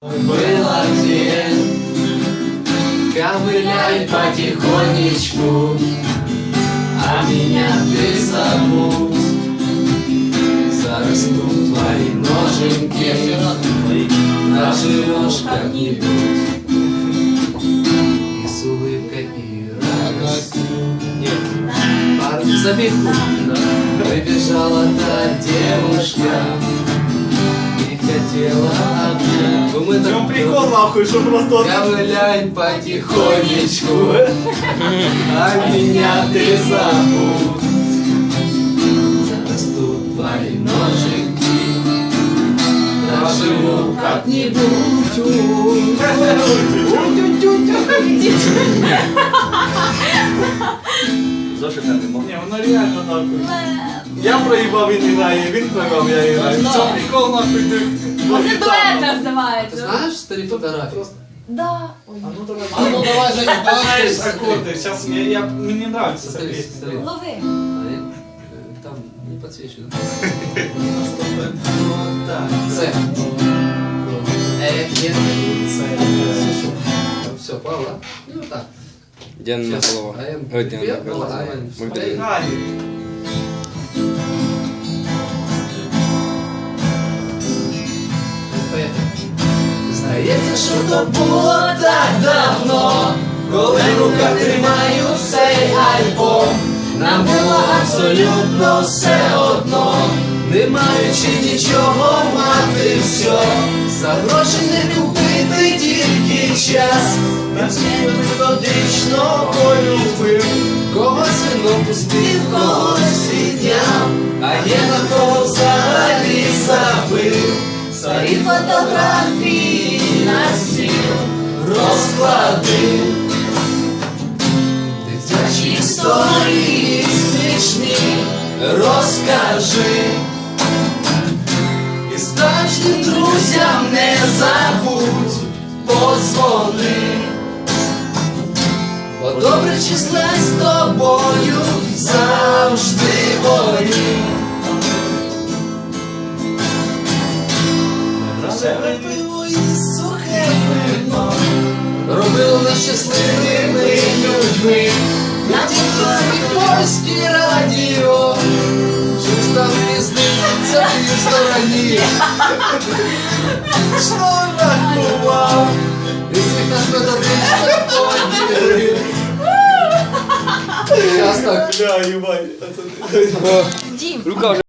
Было где Ковыляй потихонечку А меня ты забудь Зарастут твои ноженьки Наживешь как-нибудь И с улыбкой и радостью. Парни забегут Выбежала та девушка И хотела Ну, мы В так прикол нахуй, що просто... Ковыляй потихонечку, а меня ты забудь. Твои ножики, проживу как-нибудь. Я проїбав, він грає, він проїбав, я граю. В чому прикол нахуй ти? Оце дует Ты називається. знаешь старые фотографии? Да. Ой. А ну давай. А ну давай, Женя, Ти давай, знаєш смотри. аккорди, зараз я, я, мені нравится ця Смотри, пісня. смотри. Лови. А я, э, Там не подсвечено. Вот так. С. Э, нет, С. Все, Павла. Ну так. Діана Щас. голова. А я- Ой, Діана я голова. голова. Мультик. Здається, що то було так давно, коли в руках тримаю цей альбом. Нам було абсолютно все одно, не маючи нічого мати все. За гроші не купити тільки час, нас методично полюбив, когось вино пустив, когось відняв, а є на кого взагалі забив. Старі фотографії розклади, дитячі історії смішні розкажи. І справжнім друзям не забудь позвони. Бо добре чи з тобою завжди вони. Живе пиво і щасливими людьми На тільки польське радіо Щось там різниця в тій стороні Що рахував І всіх нас методично поділив Щас так Бля, їбать. О, Дім. Люка вже